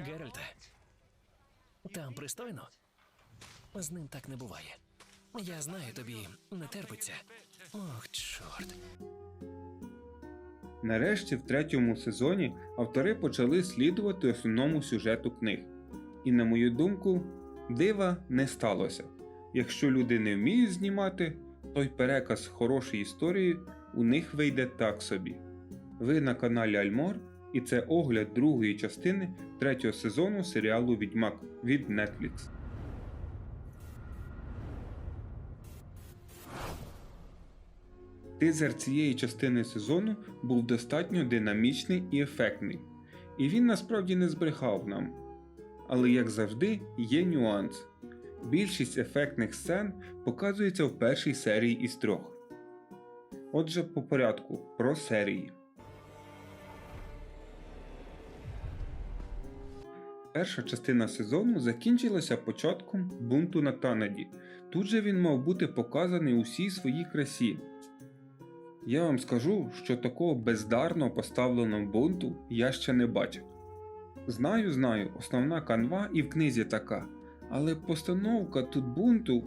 Геральте, там пристойно? З ним так не буває. Я знаю, тобі не терпиться. Ох, чорт. Нарешті, в третьому сезоні автори почали слідувати основному сюжету книг. І, на мою думку, дива не сталося. Якщо люди не вміють знімати, то й переказ хорошої історії у них вийде так собі. Ви на каналі Альмор, і це огляд другої частини третього сезону серіалу Відьмак від Netflix. Тизер цієї частини сезону був достатньо динамічний і ефектний, і він насправді не збрехав нам. Але як завжди, є нюанс. Більшість ефектних сцен показується в першій серії із трьох. Отже, по порядку про серії. Перша частина сезону закінчилася початком бунту на Танаді. Тут же він мав бути показаний усій своїй красі. Я вам скажу, що такого бездарно поставленого бунту я ще не бачив. Знаю, знаю, основна канва і в книзі така, але постановка тут бунту.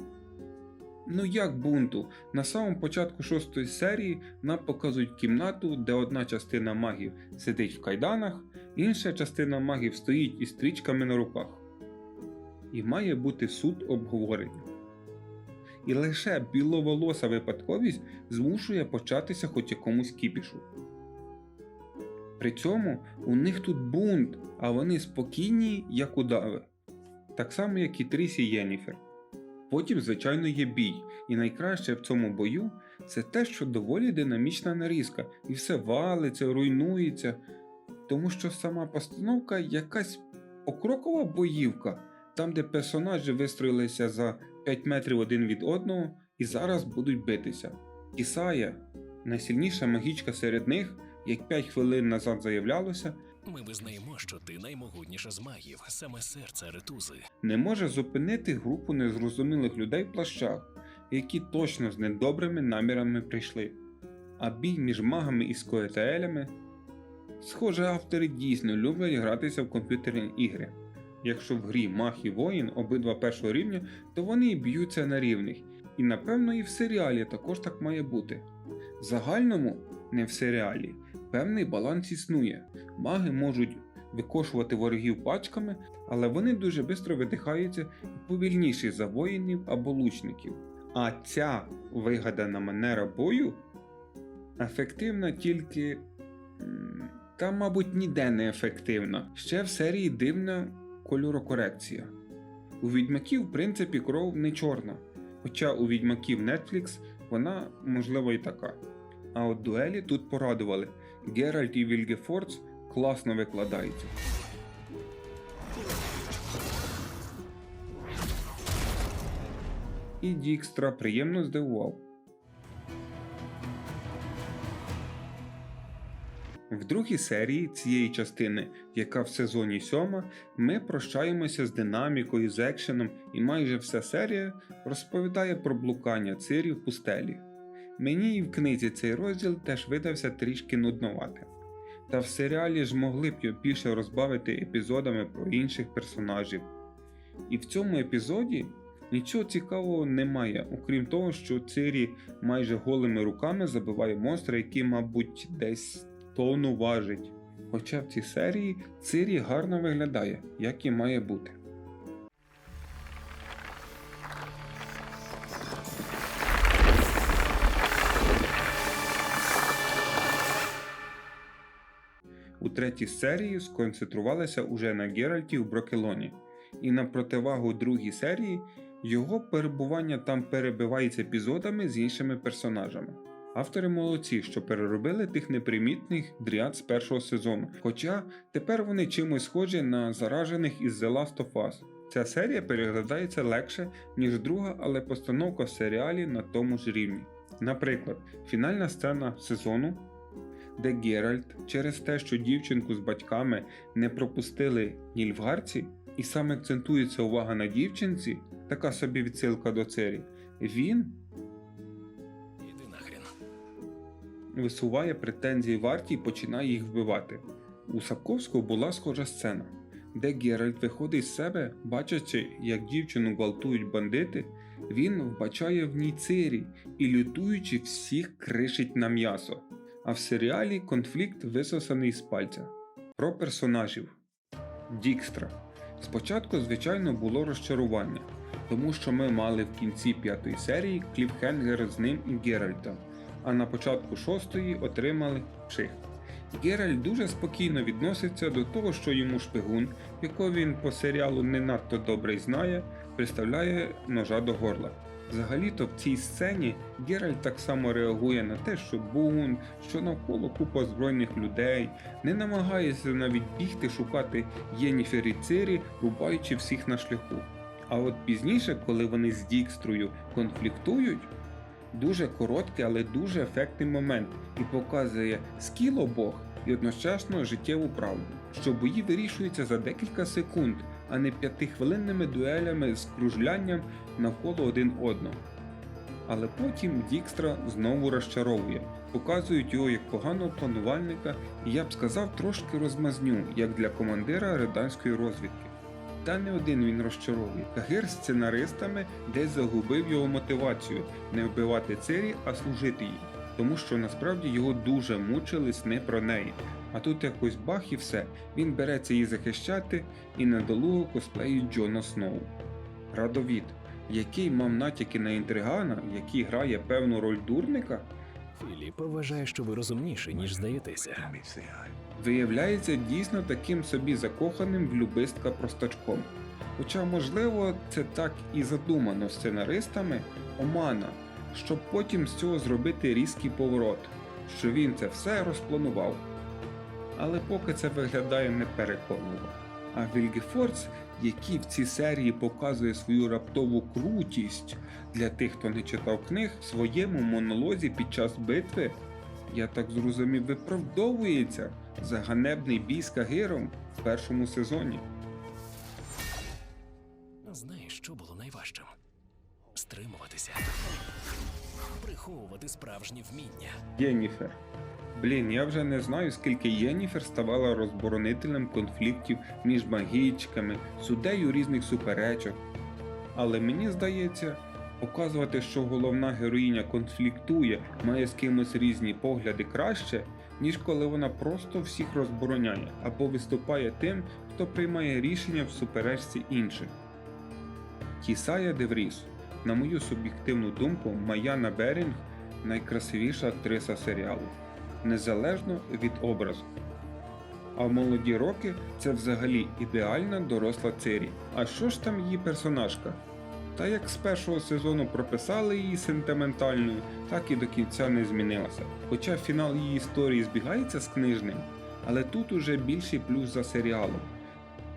Ну як бунту? На самому початку шостої серії нам показують кімнату, де одна частина магів сидить в кайданах, інша частина магів стоїть із стрічками на руках. І має бути суд обговорення. І лише біловолоса випадковість змушує початися хоч якомусь кіпішу. При цьому у них тут бунт, а вони спокійні, як удави. Так само, як і Трісі Єніфер. Потім, звичайно, є бій, і найкраще в цьому бою це те, що доволі динамічна нарізка, і все валиться, руйнується, тому що сама постановка якась покрокова боївка, там, де персонажі вистроїлися за 5 метрів один від одного і зараз будуть битися. Ісая, найсильніша магічка серед них, як 5 хвилин назад заявлялося, Ми визнаємо, що ти наймогутніша з магів, саме серце ретузи. не може зупинити групу незрозумілих людей в плащах, які точно з недобрими намірами прийшли. А бій між магами і скоетаелями. Схоже, автори дійсно люблять гратися в комп'ютерні ігри. Якщо в грі маг і воїн обидва першого рівня, то вони і б'ються на рівних. І напевно і в серіалі також так має бути. В загальному, не в серіалі, певний баланс існує. Маги можуть викошувати ворогів пачками, але вони дуже швидко видихаються і повільніші за воїнів або лучників. А ця вигадана манера бою ефективна тільки. Та, мабуть, ніде не ефективна. Ще в серії дивна кольорокорекція. У відьмаків, в принципі, кров не чорна, хоча у відьмаків Netflix вона, можливо, і така. А от дуелі тут порадували. Геральт і Вільгефордс класно викладаються. І Дікстра приємно здивував. В другій серії цієї частини, яка в сезоні сьома, ми прощаємося з динамікою, з екшеном, і майже вся серія розповідає про блукання Цирі в пустелі. Мені і в книзі цей розділ теж видався трішки нудноватим. Та в серіалі ж могли б його більше розбавити епізодами про інших персонажів. І в цьому епізоді нічого цікавого немає, окрім того, що Цирі майже голими руками забиває монстра, який, мабуть, десь тонну важить. Хоча в цій серії Цирі гарно виглядає, як і має бути. Третій серії сконцентрувалися уже на Геральті в Брокелоні, і на противагу другій серії його перебування там перебивається епізодами з іншими персонажами. Автори молодці, що переробили тих непримітних дріад з першого сезону, хоча тепер вони чимось схожі на заражених із The Last of Us. Ця серія переглядається легше, ніж друга, але постановка в серіалі на тому ж рівні. Наприклад, фінальна сцена сезону, де Геральт через те, що дівчинку з батьками не пропустили нільфгарці, і саме акцентується увага на дівчинці, така собі відсилка до Цері, він Іди нахрен. висуває претензії варті і починає їх вбивати. У Сапковського була схожа сцена. де Геральт виходить з себе, бачачи, як дівчину гвалтують бандити, він вбачає в ній Цирі і лютуючи всіх кришить на м'ясо. А в серіалі конфлікт висосаний з пальця. Про персонажів Дікстра. Спочатку, звичайно, було розчарування, тому що ми мали в кінці п'ятої серії кліпхенгер з ним і Геральтом, а на початку шостої отримали пших. Геральт дуже спокійно відноситься до того, що йому шпигун, якого він по серіалу не надто добре знає, приставляє ножа до горла. Взагалі-то в цій сцені Геральт так само реагує на те, що бунт, що навколо купа збройних людей, не намагається навіть бігти шукати Єніфер і Цирі, рубаючи всіх на шляху. А от пізніше, коли вони з Дікстрою конфліктують, дуже короткий, але дуже ефектний момент і показує скіл обох і одночасно життєву правду, що бої вирішуються за декілька секунд, а не п'ятихвилинними дуелями з кружлянням навколо один одного. Але потім Дікстра знову розчаровує, показують його як поганого планувальника і я б сказав трошки розмазню, як для командира реданської розвідки. Та не один він розчаровує. Кагер з сценаристами десь загубив його мотивацію не вбивати Цирі, а служити їй, тому що насправді його дуже мучили сни про неї. А тут якось бах і все, він береться її захищати і недолуго косплеїть Джона Сноу. Радовід, який мав натяки на інтригана, який грає певну роль дурника, Філіп вважає, що ви розумніші, ніж здаєтеся. виявляється дійсно таким собі закоханим в любистка простачком. Хоча, можливо, це так і задумано сценаристами омана, щоб потім з цього зробити різкий поворот, що він це все розпланував. Але поки це виглядає непереконливо. А Вільгефордс, який в цій серії показує свою раптову крутість для тих, хто не читав книг, в своєму монолозі під час битви, я так зрозумів, виправдовується за ганебний бій з Кагиром в першому сезоні. Знаєш, що було найважчим? Стримуватися, приховувати справжнє вміння. Єніфер. Блін, я вже не знаю, скільки Єніфер ставала розборонителем конфліктів між магічками, суддею різних суперечок. Але мені здається, показувати, що головна героїня конфліктує, має з кимось різні погляди краще, ніж коли вона просто всіх розбороняє або виступає тим, хто приймає рішення в суперечці інших. Тісая Девріс, на мою суб'єктивну думку, Маяна Берінг найкрасивіша актриса серіалу, незалежно від образу. А в молоді роки це взагалі ідеальна доросла Цирі. А що ж там її персонажка? Та як з першого сезону прописали її сентиментальною, так і до кінця не змінилася. Хоча фінал її історії збігається з книжним, але тут уже більший плюс за серіалом.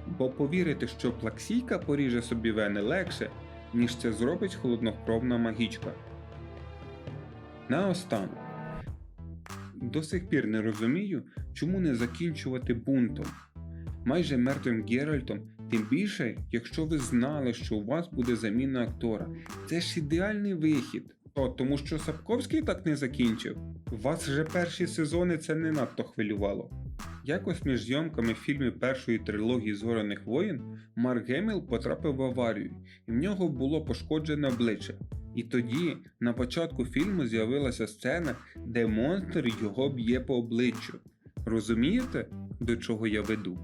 Бо повірити, що плаксійка поріже собі вени легше, ніж це зробить холоднокровна магічка. Наостанок. До сих пір не розумію, чому не закінчувати бунтом. Майже мертвим Геральтом, тим більше, якщо ви знали, що у вас буде заміна актора. Це ж ідеальний вихід. О, тому що Сапковський так не закінчив. Вас вже перші сезони це не надто хвилювало. Якось між зйомками фільмів першої трилогії Зоряних воїн Марк Геміл потрапив в аварію, і в нього було пошкоджене обличчя. І тоді, на початку фільму, з'явилася сцена, де монстр його б'є по обличчю. Розумієте, до чого я веду?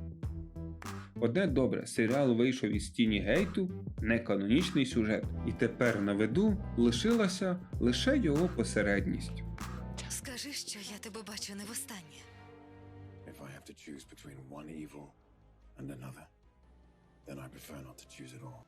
Одне добре, серіал вийшов із тіні гейту, неканонічний сюжет, і тепер на виду лишилася лише його посередність. Скажи, що я тебе бачу не востаннє. If I have to choose between one evil and another, then I prefer not to choose at all.